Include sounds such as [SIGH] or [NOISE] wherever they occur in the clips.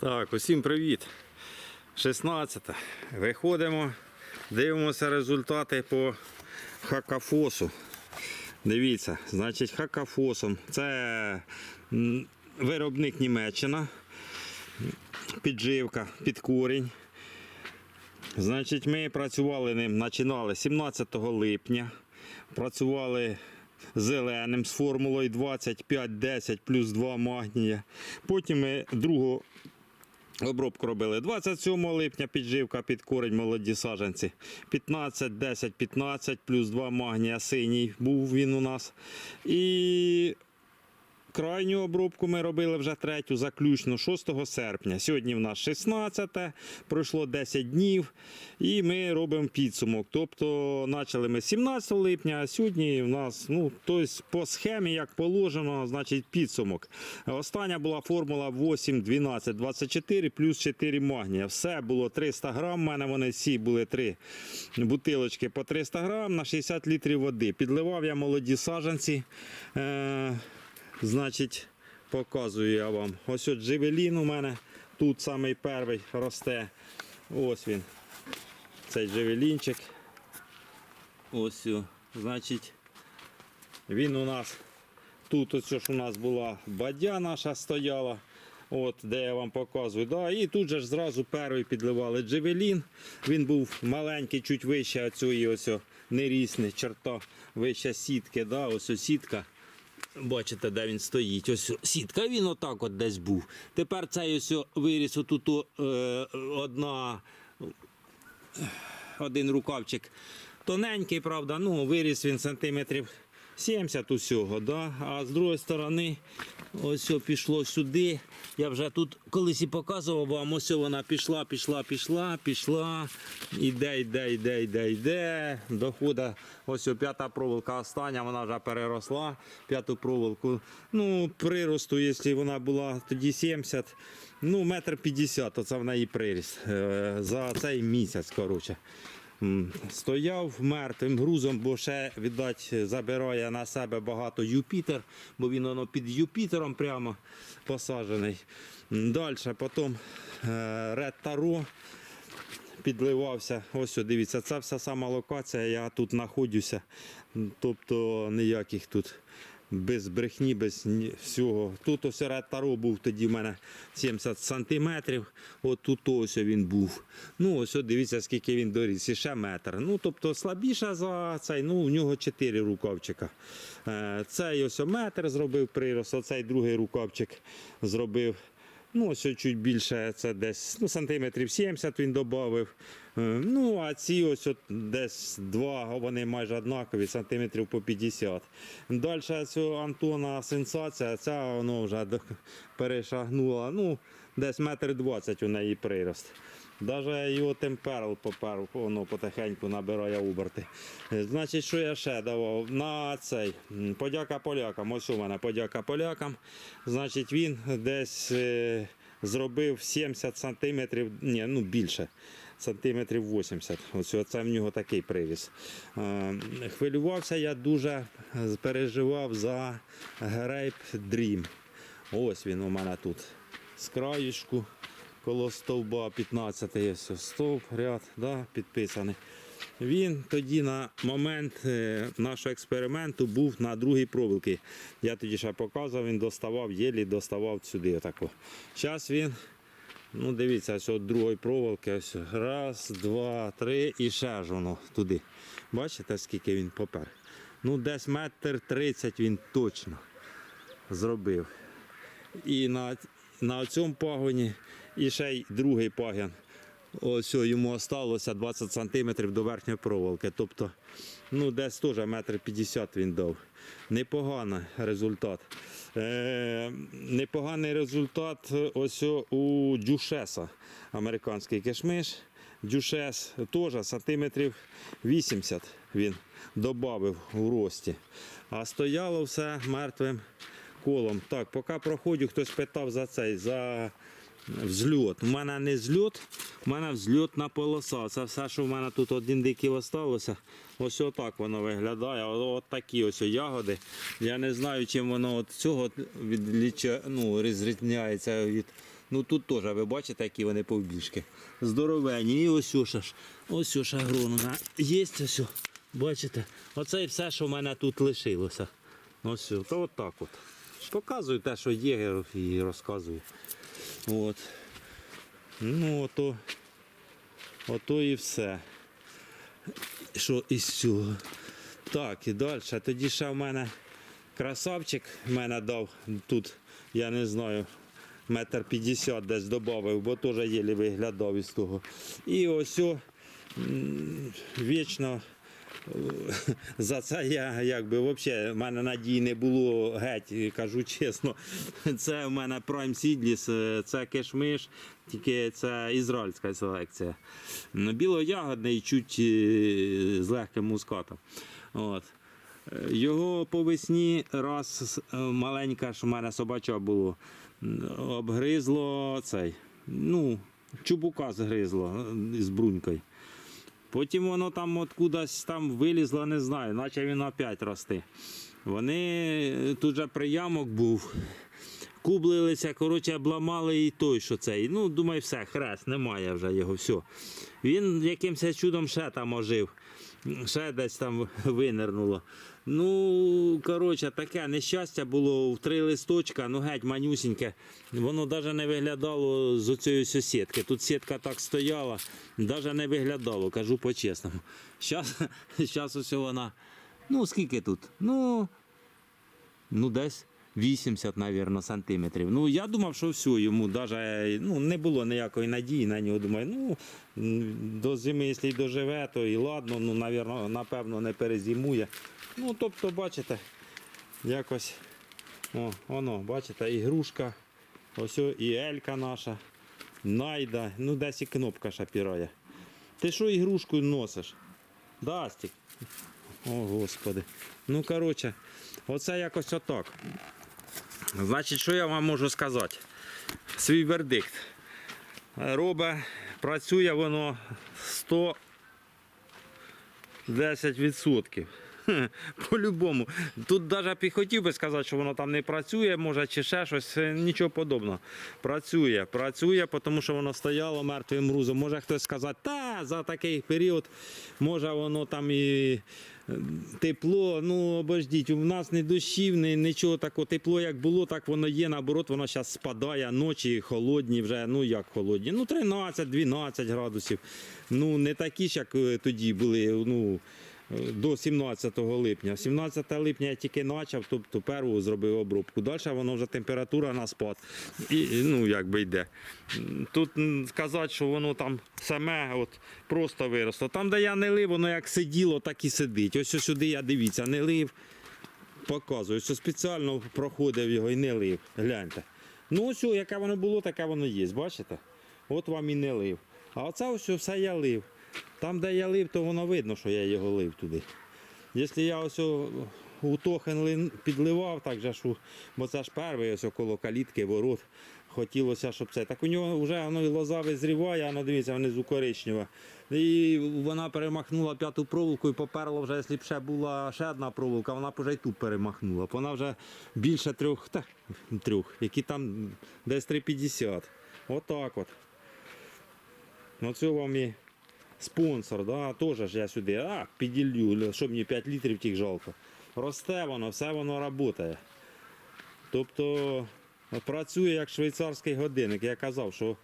Так, усім привіт. 16. Виходимо, дивимося результати по хакафосу. Дивіться, значить, хакафосом. Це виробник Німеччина, підживка, під корінь. Значить, ми працювали ним, починали 17 липня. Працювали зеленим з формулою 25-10 плюс 2 магнія. Потім ми другу обробку робили 27 липня підживка під корень молоді саженці. 15, 10, 15 плюс 2 магнія синій був він у нас. І Крайню обробку ми робили вже третю, заключну 6 серпня. Сьогодні в нас 16, пройшло 10 днів, і ми робимо підсумок. Тобто почали ми 17 липня, а сьогодні в нас ну, тобто по схемі, як положено, значить підсумок. Остання була формула 8, 12, 24 плюс 4 магнія. Все було 300 грам. У мене вони всі були три бутилочки по 300 грам на 60 літрів води. Підливав я молоді саджанці. Е- Значить, показую я вам. Ось от джевелін у мене тут самий перший росте. Ось він. Цей джевелінчик. Ось. Значить, він у нас тут ось ж у нас була бадя наша стояла. От, де я вам показую. Да, і тут же ж зразу перший підливали джевелін. Він був маленький, чуть вище цієї ось о, нерісни, черта вище сітки. Да, ось сітка. Бачите, де він стоїть. Ось сітка, він отак от десь був. Тепер цей ось виріс отут е, одна, один рукавчик тоненький, правда, ну виріс він сантиметрів 70 усього. Да? А з другої сторони, ось пішло сюди. Я вже тут колись і показував вам, ось вона пішла, пішла, пішла, пішла. Іде, йде, йде, йде, йде. Доходить ось п'ята проволока остання, вона вже переросла. П'яту проволоку. Ну, приросту, якщо вона була тоді 70, ну, метр 50, то це в неї приріст. Е, За цей місяць, коротше. Стояв мертвим грузом, бо ще, віддать, забирає на себе багато Юпітер, бо він воно під Юпітером прямо посаджений. Далі потім е, Ред Таро підливався. Ось, дивіться, це вся сама локація, я тут знаходжуся. Тобто ніяких тут без брехні, без всього. Тут ось Таро був тоді в мене 70 сантиметрів. От тут ось він був. Ну, ось дивіться, скільки він доріс. І ще метр. Ну, тобто слабіша за цей, ну, в нього 4 рукавчика. Е, Цей ось метр зробив прирост, оцей другий рукавчик зробив. Ну, ось чуть більше, це десь ну, сантиметрів 70 він додав. Ну, а ці ось от десь два, вони майже однакові, сантиметрів по 50. Далі цього Антона сенсація, ця воно вже перешагнула, ну, десь метр двадцять у неї прирост. Даже його темперал попер, воно потихеньку набирає оберти. Значить, що я ще давав? На цей подяка полякам. Ось у мене подяка полякам. Значить, він десь е, зробив 70 сантиметрів, ні, ну більше. Сантиметрів 80. Ось це в нього такий приріс. Е, Хвилювався я дуже, переживав за Grape Dream. Ось він у мене тут. З краєшку коло стовба 15 є стовп, ряд, да, підписаний. Він тоді на момент е, нашого експерименту був на другій проволоці. Я тоді ще показував, він доставав, єлі доставав сюди. Отако. Зараз він, ну дивіться, ось от другої проволоки, ось раз, два, три і ще ж воно туди. Бачите, скільки він попер? Ну, десь метр тридцять він точно зробив. І на, на цьому пагоні, і ще й другий пагін. Ось йому залишилося 20 см до верхньої проволоки. Тобто, ну, десь теж метр 50 він дав. Непоганий результат. Е, непоганий результат ось у Дюшеса, американський кишмиш. Дюшес теж сантиметрів 80 він додав у рості. А стояло все мертвим колом. Так, поки проходжу, хтось питав за цей, за взльот. У мене не зльот, у мене взльотна полоса. Це все, що в мене тут один дикий осталося. Ось отак воно виглядає. О- От такі ось ягоди. Я не знаю, чим воно от цього відліча, ну, розрізняється від. Ну тут теж ви бачите, які вони повбіжки. Здоровенні. І ось ось ж, ось ось агрона. Є ось. Бачите? Оце і все, що в мене тут лишилося. Ось, то от от. Показую те, що є, і розказую. От. Ну, ото, ото і все. Що із цього. Так, і далі. Тоді ще в мене красавчик мене дав тут, я не знаю, метр п'ятдесят десь додав, бо теж єлі виглядав із того. І ось о, вічно за це я якби взагалі в мене надії не було геть, кажу чесно. Це в мене Prime Seedless, е, це кешмиш, тільки це ізраїльська селекція. М, Білоягодний, чуть е, з легким мускатом. От. Його по весні раз е, маленька ж у мене собача було. Обгризло цей. Ну, чубука згризло з брунькою. Потім воно там откудась там вилізло, не знаю, наче він опять рости. Вони тут же приямок був. Кублилися, коротше, обламали і той, що цей. Ну, думаю, все, хрест, немає вже його, все. Він якимось чудом ще там ожив, ще десь там винирнуло. Ну, коротше, таке нещастя було в три листочка, ну геть манюсіньке. Воно навіть не виглядало з оцієї сітки. Тут сітка так стояла, навіть не виглядало, кажу по-чесному. Зараз, [LAUGHS] ось вона. Ну, скільки тут? Ну, ну десь 80, мабуть, сантиметрів. Ну, я думав, що все, йому даже, ну, не було ніякої надії на нього. Думаю, ну, до зими, якщо й доживе, то і ладно, ну, навірно, напевно, не перезимує. Ну, тобто, бачите, якось, о, воно, бачите, ігрушка, ось і Елька наша, найда, ну, десь і кнопка шапірає. Ти що ігрушку носиш? Дастік. О, Господи. Ну, коротше, оце якось отак. Значить, що я вам можу сказати? Свій вердикт. Робе, працює воно 110%. [LAUGHS] По-любому. Тут навіть хотів би сказати, що воно там не працює, може, чи ще щось, е, нічого подобного. Працює, працює, тому що воно стояло мертвим грузом. Може хтось сказати, та за такий період, може воно там і тепло. Ну, обождіть, у нас не дощів, не нічого такого. Тепло як було, так воно є. Наоборот, воно зараз спадає, ночі холодні вже, ну як холодні, ну 13-12 градусів. Ну, не такі ж, як е, тоді були. ну, до 17 липня. 17 липня я тільки почав, тобто перву зробив обробку. Далі воно вже температура на спад. І, ну, як би йде. Тут сказати, що воно там саме от, просто виросло. Там, де я не лив, воно як сиділо, так і сидить. Ось сюди я дивіться, не лив. Показую, ось спеціально проходив його і не лив. Гляньте. Ну ось, яке воно було, таке воно є. Бачите? От вам і не лив. А оце ось все я лив. Там, де я лив, то воно видно, що я його лив туди. Якщо я ось у тохен підливав, так же у- бо це ж перший ось коло калітки, ворот. Хотілося, щоб це. Так у нього вже воно і лоза визріває, воно дивіться, внизу коричнева. І вона перемахнула п'яту проволоку і поперла вже, якщо б ще була ще одна проволока, вона б вже й тут перемахнула. Вона вже більше трьох, та, трьох, які там десь 3,50. Отак от. Ну це вам і спонсор, да, теж я сюди, а, піділлю, що мені 5 літрів тих жалко. Росте воно, все воно працює. Тобто працює як швейцарський годинник. Я казав, що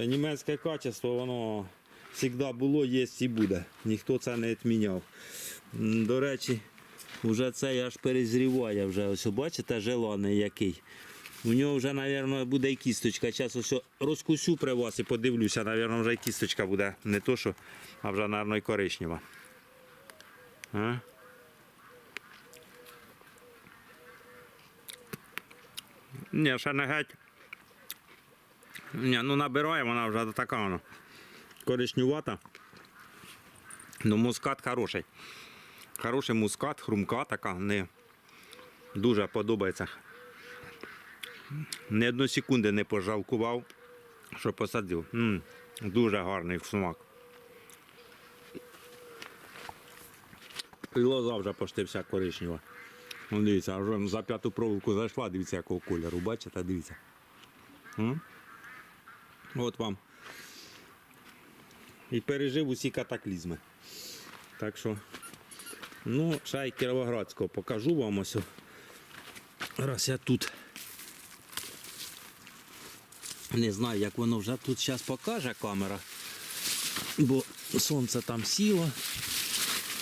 е, німецьке качество воно завжди було, є і буде. Ніхто це не відміняв. До речі, вже це аж перезріває. Вже ось бачите, желаний який. У нього вже, мабуть, буде і кісточка. Зараз ось розкусю при вас і подивлюся, мабуть, вже і кісточка буде. Не то, що, а вже, мабуть, і коричнева. А? Ні, ще не геть. Ні, ну набирає вона вже така вона. Коричнювата. Ну, мускат хороший. Хороший мускат, хрумка така, не дуже подобається. Ні одної секунди не пожалкував. що посадив. м дуже гарний смак. І лоза вже почти вся коричнева. Ну, дивіться, вже за п'яту проволоку зайшла, дивіться, якого кольору, бачите, дивіться. М? От вам. І пережив усі катаклізми. Так що, ну, шай Кіровоградського покажу вам ось. Раз я тут. Не знаю, як воно вже тут зараз покаже камера. Бо сонце там сіло.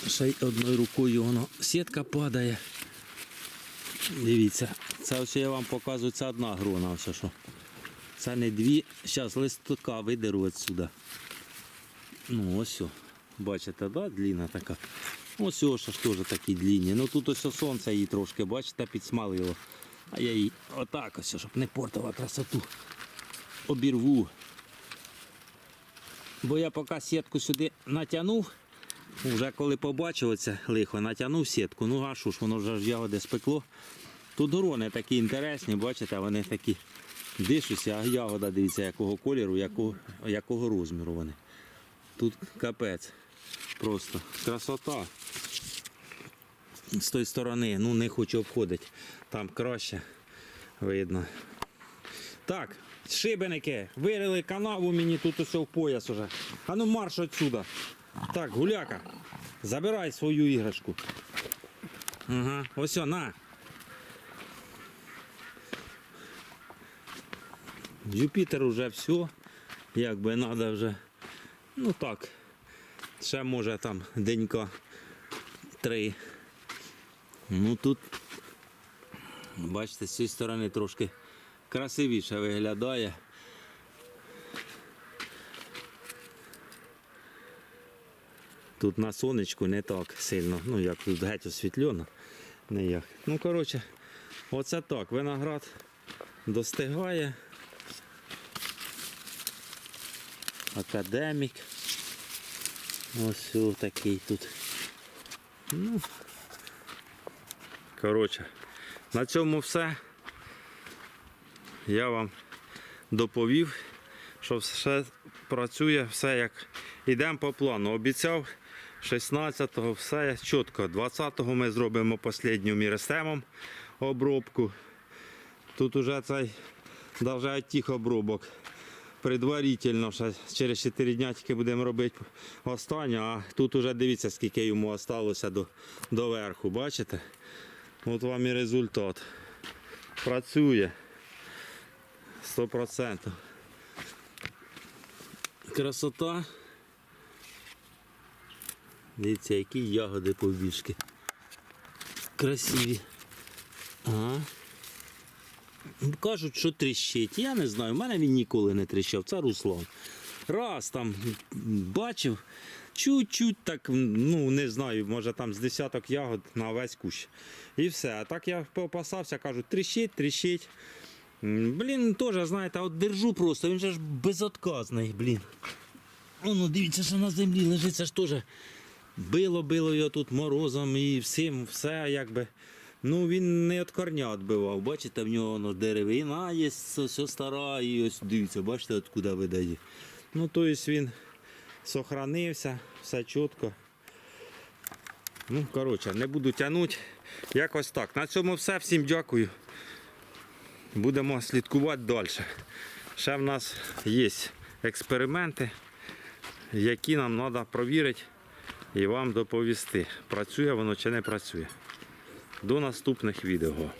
Ще й одною рукою воно сітка падає. Дивіться, це ось я вам показую, це одна грона. Ось що. Це не дві. Зараз листка видеру отсюда. Ну ось. о. Бачите, да, длінна така. Ось ось ж теж такі длінні. Ну тут ось сонце її трошки, бачите, підсмалило. А я її отак ось, щоб не портила красоту. Обірву. Бо я поки сітку сюди натягнув, вже коли побачив оце лихо, натягнув сітку, ну а що ж, воно вже ж ягоди спекло. Тут грони такі інтересні, бачите, вони такі дишуться, а ягода, дивіться, якого кольору, якого, якого розміру вони. Тут капець. Просто красота. З тої сторони, ну не хочу обходити. Там краще видно. Так, шибеники, вирили канаву мені тут усе в пояс уже. А ну марш отсюда. Так, гуляка, забирай свою іграшку. Ага, ось на. Юпітер уже все. Якби треба вже. Ну так. Ще може там денька три. Ну тут, бачите, з цієї сторони трошки красивіше виглядає. Тут на сонечку не так сильно, ну як тут геть освітлено. Не як. Ну, коротше, оце так. Виноград достигає. Академік. Ось такий тут. Ну, коротше, на цьому все. Я вам доповів, що все працює, все як йдемо по плану. Обіцяв 16-го, все чітко. 20-го ми зробимо останню мірестемом обробку. Тут уже цей навіть тих обробок предварительно, ще через 4 дня тільки будемо робити останню, а тут уже дивіться, скільки йому осталося до, до верху, бачите? От вам і результат. Працює. 100%. Красота. Дивіться, які ягоди побіжки. Красиві. Ага. Кажуть, що тріщить. Я не знаю, в мене він ніколи не тріщав. Це Руслан. Раз там бачив, чуть-чуть так, ну не знаю, може там з десяток ягод на весь кущ. І все. А так я попасався, кажуть, тріщить, тріщить. Блін, теж, знаєте, от держу просто, він же ж безотказний, блін. Воно, дивіться, що на землі лежить, це ж теж било-било його тут морозом і всім, все якби. Ну він не від корня відбивав. Бачите, в нього воно деревина є, все стара, і ось дивіться, бачите, откуди видає. Ну, тобто він сохранився, все чітко. Ну, коротше, не буду тягнути. Якось так. На цьому все. Всім дякую. Будемо слідкувати далі. Ще в нас є експерименти, які нам треба провірити і вам доповісти, працює воно чи не працює. До наступних відео.